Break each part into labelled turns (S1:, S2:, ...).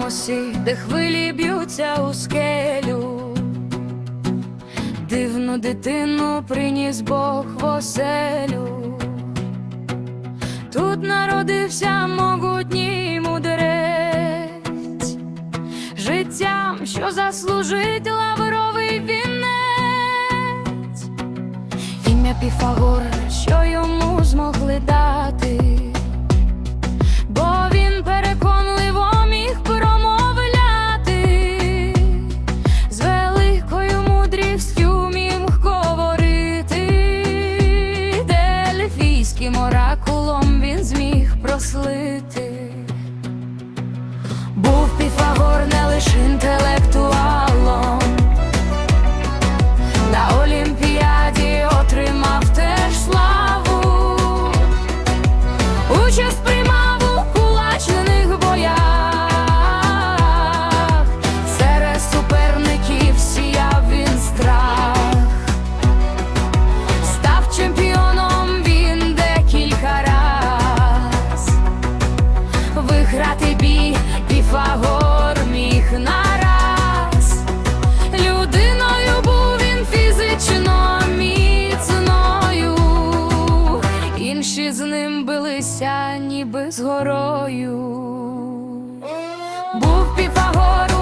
S1: Ефосі, де хвилі б'ються у скелю. Дивну дитину приніс Бог в оселю. Тут народився могутній мудрець, життям, що заслужить лавровий вінець, ім'я Піфагор, що йому змогли дати, Піфагор не з ним билися, ніби з горою. Був Піфагор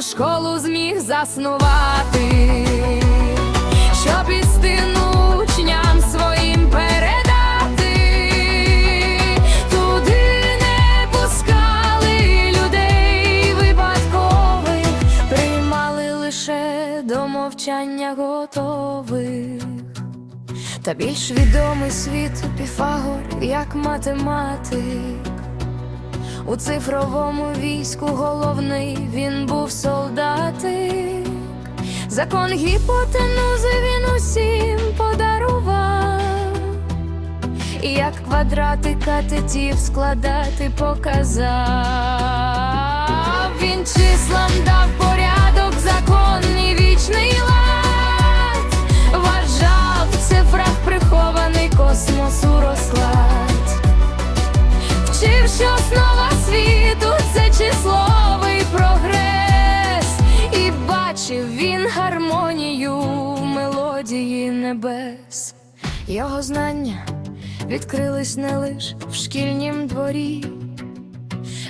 S1: школу зміг заснувати, щоб істину учням своїм передати, туди не пускали людей випадкових, приймали лише до мовчання готових. Та більш відомий світу Піфагор як математик. У цифровому війську головний він був солдатик. Закон гіпотенузи він усім подарував. І як квадрати катетів складати показав. Він числам дав порядок, закон і вічний лад. Вважав в цифрах прихований космосу розклад. Вчив, що основа світу це числовий прогрес, і бачив він гармонію мелодії небес. Його знання відкрились не лиш в шкільнім дворі,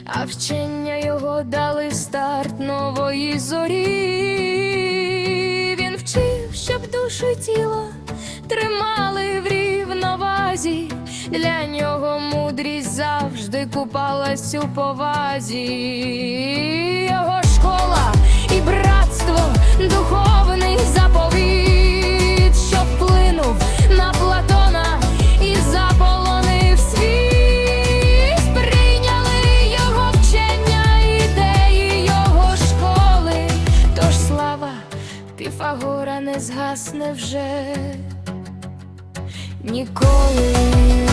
S1: а вчення його дали старт нової зорі. Він вчив, щоб душу і тіло тримали в рівновазі. Для нього мудрість завжди купалась у повазі. Його школа і братство, духовний заповіт, що вплинув на Платона і заполонив світ. Прийняли його вчення, ідеї його школи. Тож слава Піфагора не згасне вже ніколи.